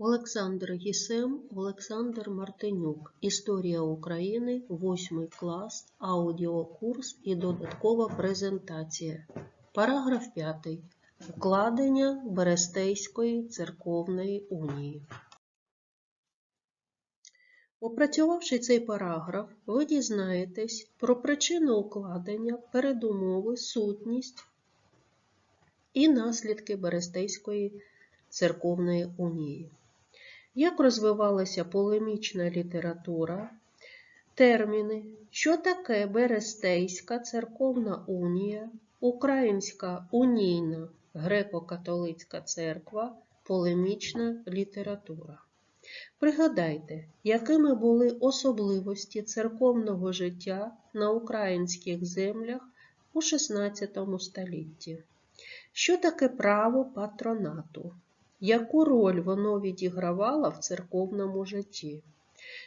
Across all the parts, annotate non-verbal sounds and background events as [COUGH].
Олександр Гісем, Олександр Мартинюк. Історія України, 8 клас, аудіокурс і додаткова презентація. Параграф 5. Укладення Берестейської церковної унії. Опрацювавши цей параграф, ви дізнаєтесь про причину укладення, передумови, сутність і наслідки Берестейської церковної унії. Як розвивалася полемічна література, терміни, що таке Берестейська церковна унія, Українська унійна греко-католицька церква, полемічна література. Пригадайте, якими були особливості церковного життя на українських землях у XVI столітті. Що таке право патронату? Яку роль воно відігравало в церковному житті?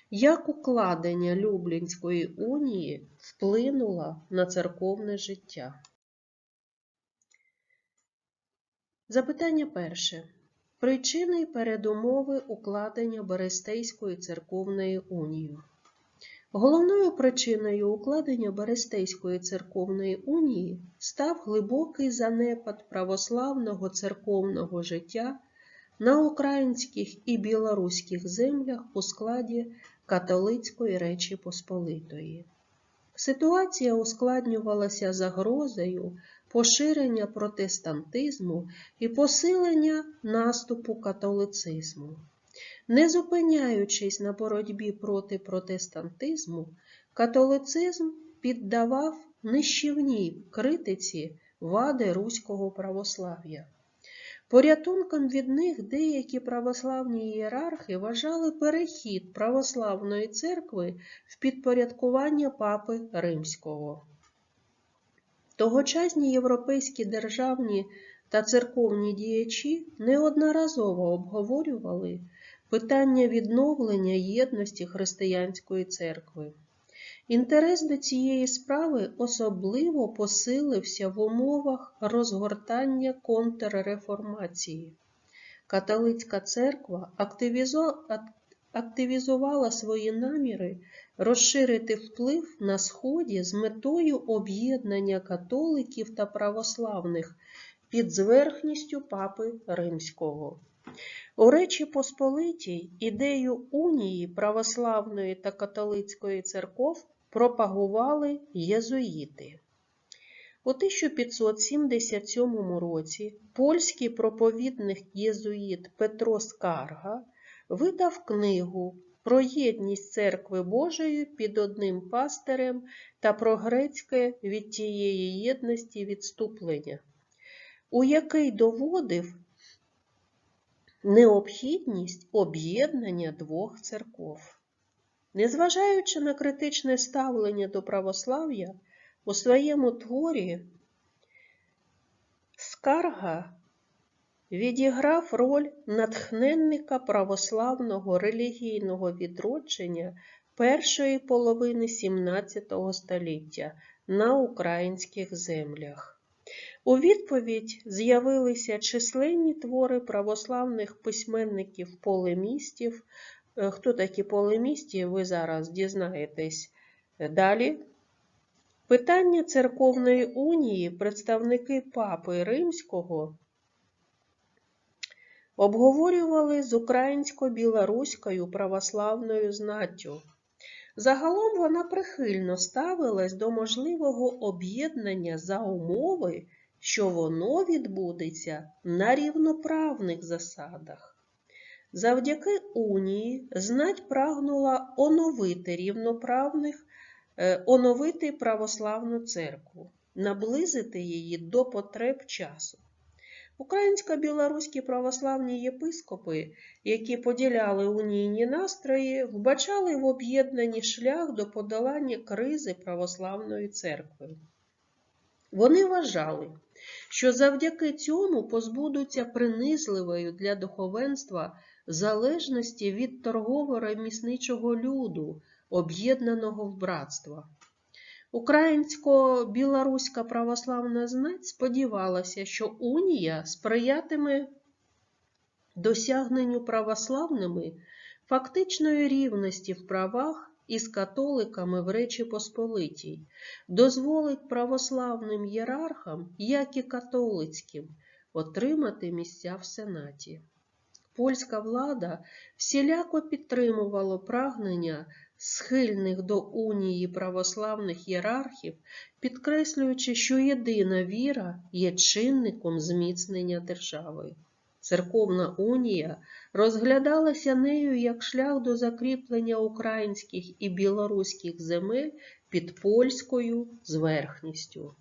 Як укладення Люблінської унії вплинуло на церковне життя? Запитання перше. Причини й передумови укладення Берестейської церковної унії. Головною причиною укладення Берестейської церковної унії став глибокий занепад православного церковного життя на українських і білоруських землях у складі католицької Речі Посполитої. Ситуація ускладнювалася загрозою поширення протестантизму і посилення наступу католицизму. Не зупиняючись на боротьбі проти протестантизму, католицизм піддавав нищівній критиці вади руського православ'я. Порятунком від них деякі православні ієрархи вважали перехід православної церкви в підпорядкування папи Римського. Тогочасні європейські державні та церковні діячі неодноразово обговорювали питання відновлення єдності християнської церкви. Інтерес до цієї справи особливо посилився в умовах розгортання контрреформації. Католицька церква активізувала свої наміри розширити вплив на Сході з метою об'єднання католиків та православних під зверхністю Папи Римського. У Речі Посполитій ідею унії православної та католицької церков пропагували єзуїти. У 1577 році польський проповідник єзуїт Петро Скарга видав книгу про єдність Церкви Божої під одним пастирем та про грецьке від тієї єдності відступлення, у який доводив необхідність об'єднання двох церков. Незважаючи на критичне ставлення до православ'я, у своєму творі скарга відіграв роль натхненника православного релігійного відродження першої половини XVII століття на українських землях. У відповідь з'явилися численні твори православних письменників-полемістів. Хто такі полемісті, ви зараз дізнаєтесь далі. Питання церковної унії представники Папи Римського обговорювали з українсько-білоруською православною знаттю. Загалом вона прихильно ставилась до можливого об'єднання за умови, що воно відбудеться на рівноправних засадах. Завдяки унії знать прагнула оновити рівноправних, е, оновити православну церкву, наблизити її до потреб часу. Українсько-білоруські православні єпископи, які поділяли унійні настрої, вбачали в об'єднанні шлях до подолання кризи православної церкви. Вони вважали, що завдяки цьому позбудуться принизливою для духовенства залежності від торгово-ремісничого люду, об'єднаного в братство. Українсько-білоруська православна знать сподівалася, що унія сприятиме досягненню православними фактичної рівності в правах із католиками в Речі Посполитій, дозволить православним єрархам, як і католицьким, отримати місця в Сенаті. Польська влада всіляко підтримувала прагнення схильних до унії православних єрархів, підкреслюючи, що єдина віра є чинником зміцнення держави. Церковна унія розглядалася нею як шлях до закріплення українських і білоруських земель під польською зверхністю.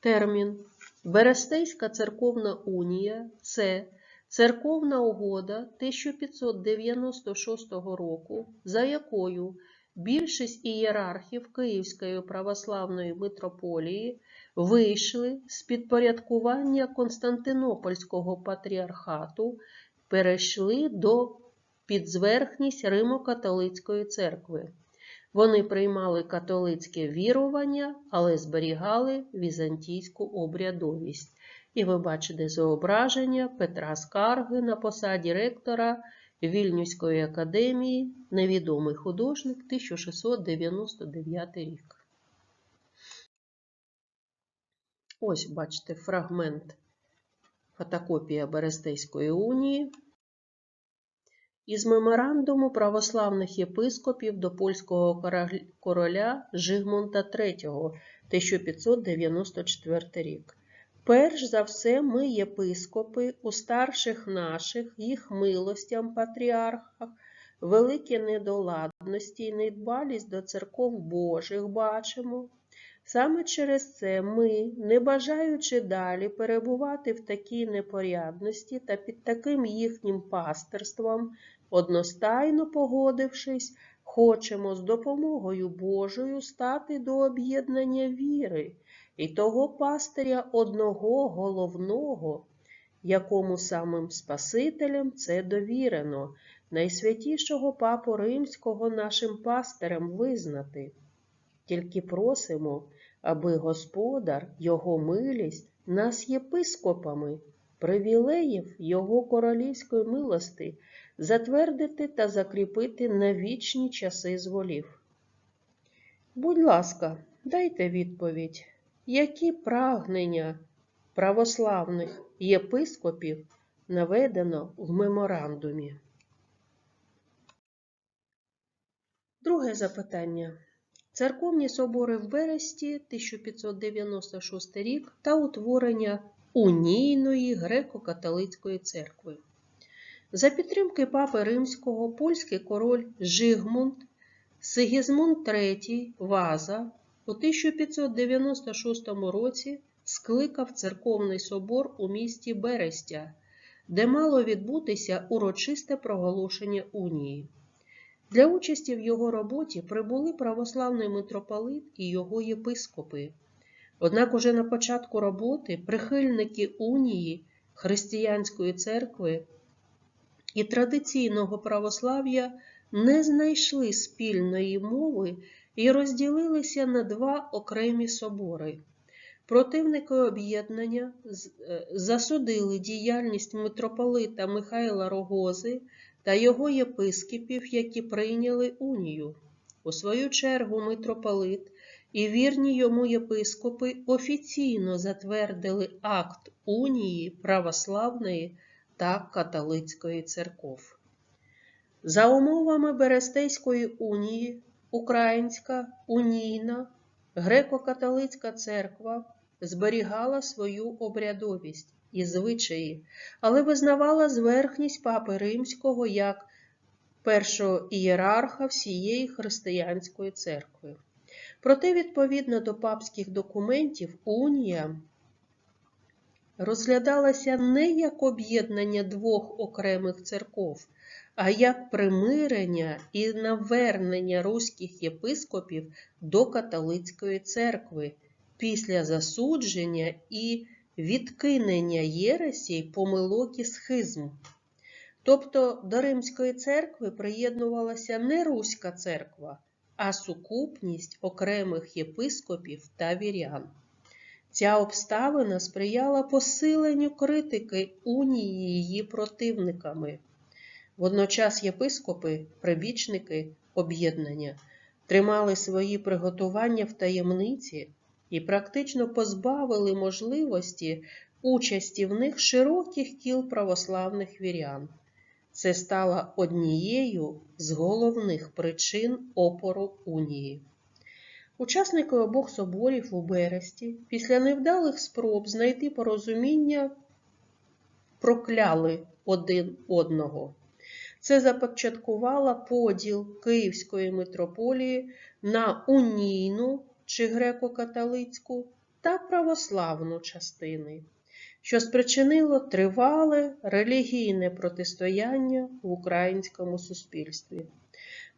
Термін Берестейська церковна унія це церковна угода 1596 року, за якою більшість ієрархів Київської православної митрополії вийшли з підпорядкування Константинопольського патріархату, перейшли до підзверхність Римо-католицької церкви. Вони приймали католицьке вірування, але зберігали візантійську обрядовість. І ви бачите зображення Петра Скарги на посаді ректора Вільнюської академії, невідомий художник 1699 рік. Ось бачите фрагмент фотокопія Берестейської унії. Із меморандуму православних єпископів до польського короля Жигмунта III 1594 рік. Перш за все, ми, єпископи, у старших наших, їх милостям патріархах, великі недоладності і недбалість до церков Божих бачимо. Саме через це ми, не бажаючи далі перебувати в такій непорядності та під таким їхнім пастирством, одностайно погодившись, хочемо з допомогою Божою стати до об'єднання віри і того пастиря одного головного, якому самим Спасителем це довірено, найсвятішого Папу Римського нашим пастирем визнати. Тільки просимо, аби Господар, Його милість, нас єпископами, привілеїв Його королівської милости затвердити та закріпити на вічні часи зволів. Будь ласка, дайте відповідь, які прагнення православних єпископів наведено в меморандумі? Друге запитання. Церковні собори в Бересті 1596 рік та утворення унійної греко-католицької церкви. За підтримки папи римського польський король Жигмунд Сигізмунд III Ваза у 1596 році скликав церковний собор у місті Берестя, де мало відбутися урочисте проголошення унії. Для участі в його роботі прибули православний митрополит і його єпископи. Однак уже на початку роботи прихильники унії християнської церкви і традиційного православ'я не знайшли спільної мови і розділилися на два окремі собори. Противники об'єднання засудили діяльність митрополита Михайла Рогози та його єпископів, які прийняли унію. У свою чергу митрополит і вірні йому єпископи офіційно затвердили акт унії православної та католицької церков. За умовами Берестейської унії, Українська унійна греко-католицька церква зберігала свою обрядовість і звичаї, але визнавала зверхність папи римського як першого ієрарха всієї християнської церкви. Проте, відповідно до папських документів, унія розглядалася не як об'єднання двох окремих церков, а як примирення і навернення руських єпископів до католицької церкви після засудження і відкинення єресій помилок і схизм. Тобто до Римської церкви приєднувалася не Руська церква, а сукупність окремих єпископів та вірян. Ця обставина сприяла посиленню критики унії її противниками. Водночас єпископи, прибічники об'єднання тримали свої приготування в таємниці і практично позбавили можливості участі в них широких кіл православних вірян. Це стало однією з головних причин опору унії. Учасники обох соборів у Бересті після невдалих спроб знайти порозуміння прокляли один одного. Це започаткувало поділ Київської митрополії на унійну чи греко-католицьку та православну частини, що спричинило тривале релігійне протистояння в українському суспільстві.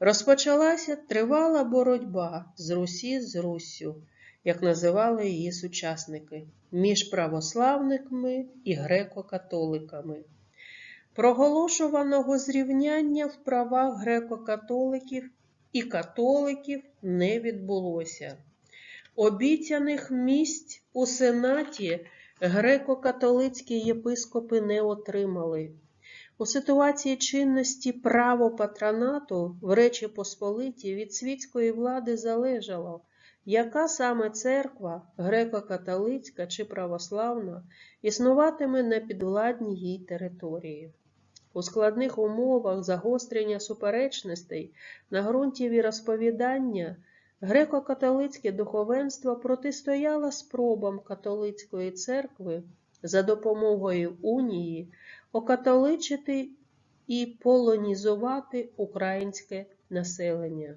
Розпочалася тривала боротьба з Русі з Руссю, як називали її сучасники, між православниками і греко-католиками. Проголошуваного зрівняння в правах греко-католиків і католиків не відбулося. Обіцяних місць у Сенаті греко-католицькі єпископи не отримали. У ситуації чинності право патронату в Речі Посполиті від світської влади залежало, яка саме церква, греко-католицька чи православна, існуватиме на підвладній їй території. У складних умовах загострення суперечностей на ґрунті віросповідання греко-католицьке духовенство протистояло спробам католицької церкви за допомогою унії окатоличити і полонізувати українське населення.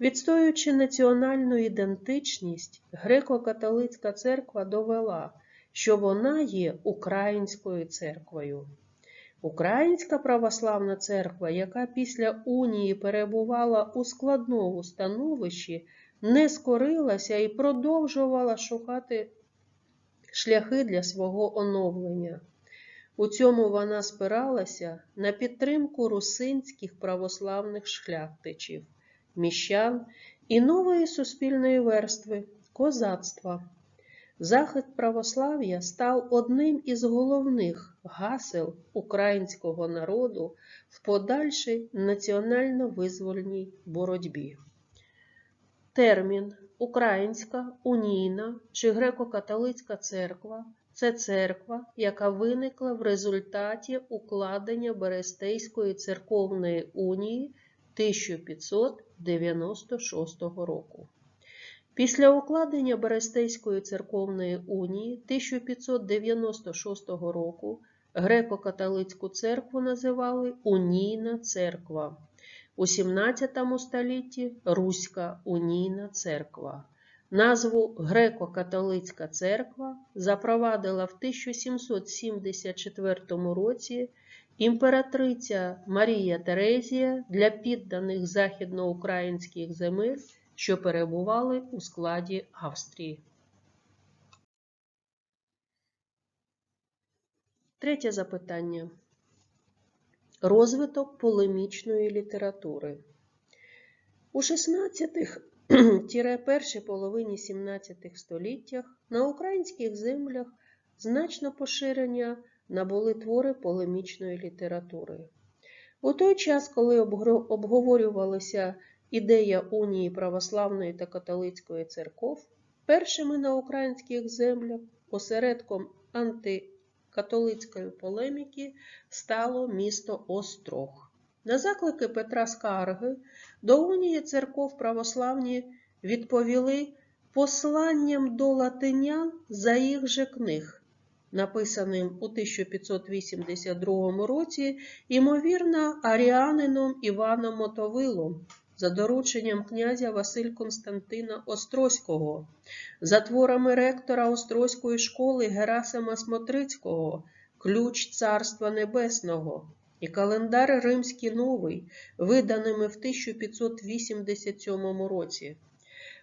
Відстоюючи національну ідентичність, греко-католицька церква довела, що вона є українською церквою. Українська православна церква, яка після унії перебувала у складному становищі, не скорилася і продовжувала шукати шляхи для свого оновлення. У цьому вона спиралася на підтримку русинських православних шляхтичів, міщан і нової суспільної верстви козацтва. Захист православ'я став одним із головних гасел українського народу в подальшій національно-визвольній боротьбі. Термін Українська, Унійна чи Греко-католицька церква це церква, яка виникла в результаті укладення Берестейської церковної унії 1596 року. Після укладення Берестейської церковної унії 1596 року греко-католицьку церкву називали Унійна церква. У 17 столітті Руська Унійна церква. Назву Греко-католицька церква запровадила в 1774 році імператриця Марія Терезія для підданих західноукраїнських земель, що перебували у складі Австрії. Третє запитання. Розвиток полемічної літератури. У 16-першій половині 17 століттях на українських землях значно поширення набули твори полемічної літератури. У той час, коли обговорювалася ідея унії православної та католицької церков, першими на українських землях осередком антикатолицької полеміки стало місто Острог. На заклики Петра Скарги до унії церков православні відповіли посланням до латинян за їх же книг, написаним у 1582 році, ймовірно, аріанином Іваном Мотовилом за дорученням князя Василь Константина Острозького, за творами ректора Острозької школи Герасима Смотрицького, Ключ Царства Небесного і календар Римський Новий, виданими в 1587 році.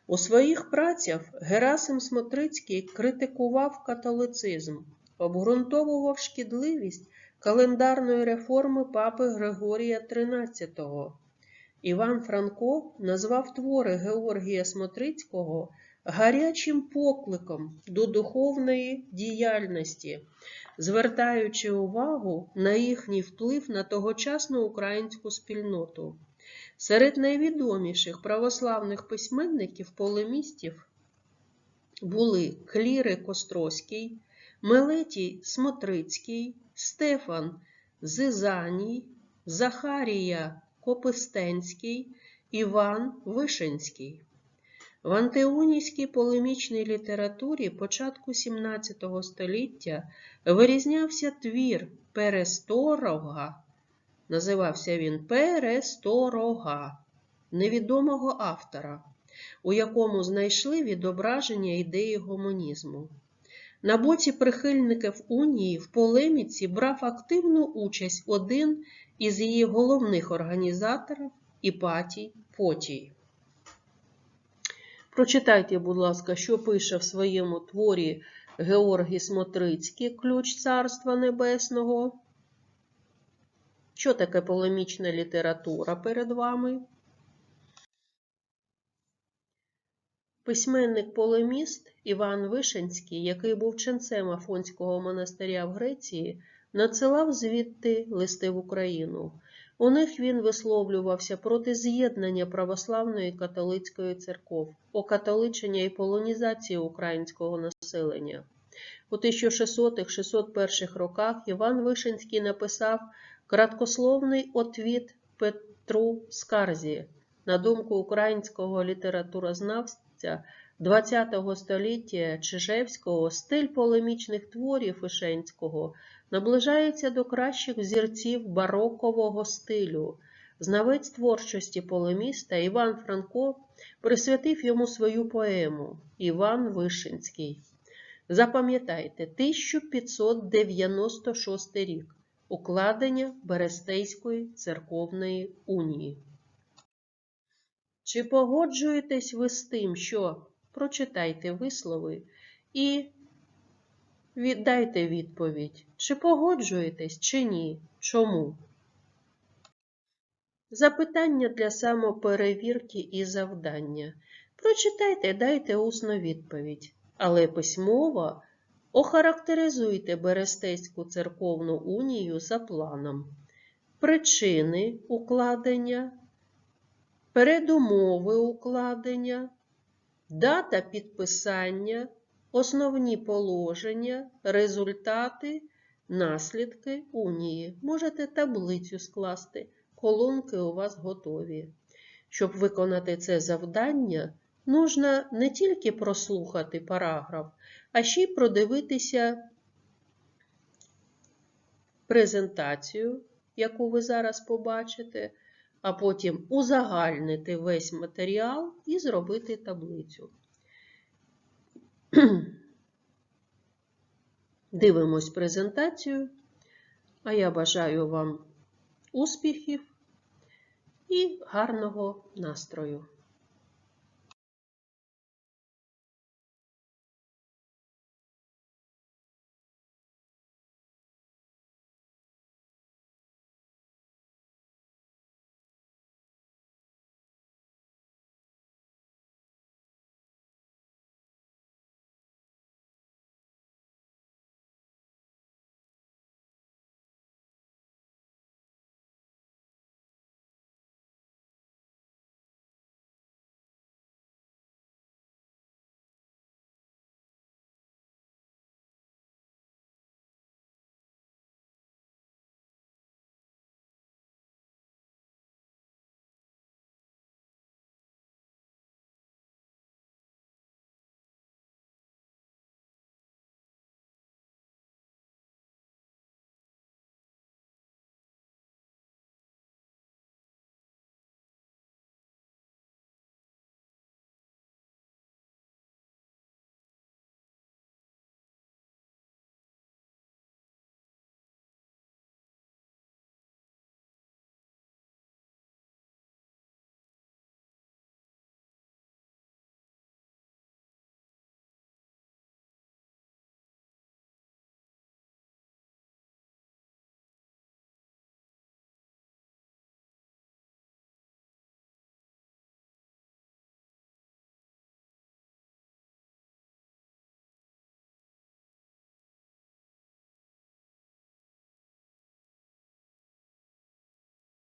У своїх працях Герасим Смотрицький критикував католицизм, обґрунтовував шкідливість календарної реформи папи Григорія XIII. Іван Франко назвав твори Георгія Смотрицького гарячим покликом до духовної діяльності, звертаючи увагу на їхній вплив на тогочасну українську спільноту. Серед найвідоміших православних письменників полемістів були Клірик Острозький, Мелетій Смотрицький, Стефан Зизаній, Захарія Копистенський, Іван Вишенський. В антиунійській полемічній літературі початку XVII століття вирізнявся твір Пересторога, називався він Пересторога, невідомого автора, у якому знайшли відображення ідеї гуманізму. На боці прихильників унії в полеміці брав активну участь один із її головних організаторів Іпатій Потій. Прочитайте, будь ласка, що пише в своєму творі Георгій Смотрицький Ключ Царства Небесного. Що таке полемічна література перед вами? Письменник-полеміст Іван Вишенський, який був ченцем Афонського монастиря в Греції, надсилав звідти листи в Україну. У них він висловлювався проти з'єднання православної католицької церков, окатоличення і полонізації українського населення. У 1600-601 роках Іван Вишенський написав краткословний отвіт Петру Скарзі. На думку українського літературознавця ХХ століття Чижевського, стиль полемічних творів Вишенського наближається до кращих взірців барокового стилю. Знавець творчості полеміста Іван Франко присвятив йому свою поему Іван Вишинський. Запам'ятайте, 1596 рік укладення Берестейської церковної унії. Чи погоджуєтесь ви з тим, що прочитайте вислови і віддайте відповідь, чи погоджуєтесь, чи ні? Чому? Запитання для самоперевірки і завдання. Прочитайте, дайте усну відповідь, але письмово охарактеризуйте Берестейську церковну унію за планом. Причини укладення, передумови укладення, дата підписання, основні положення, результати, наслідки унії. Можете таблицю скласти, колонки у вас готові. Щоб виконати це завдання, нужно не тільки прослухати параграф, а ще й продивитися презентацію, яку ви зараз побачите, а потім узагальнити весь матеріал і зробити таблицю. [CLEARS THROAT] Дивимось презентацію, а я бажаю вам успіхів і гарного настрою.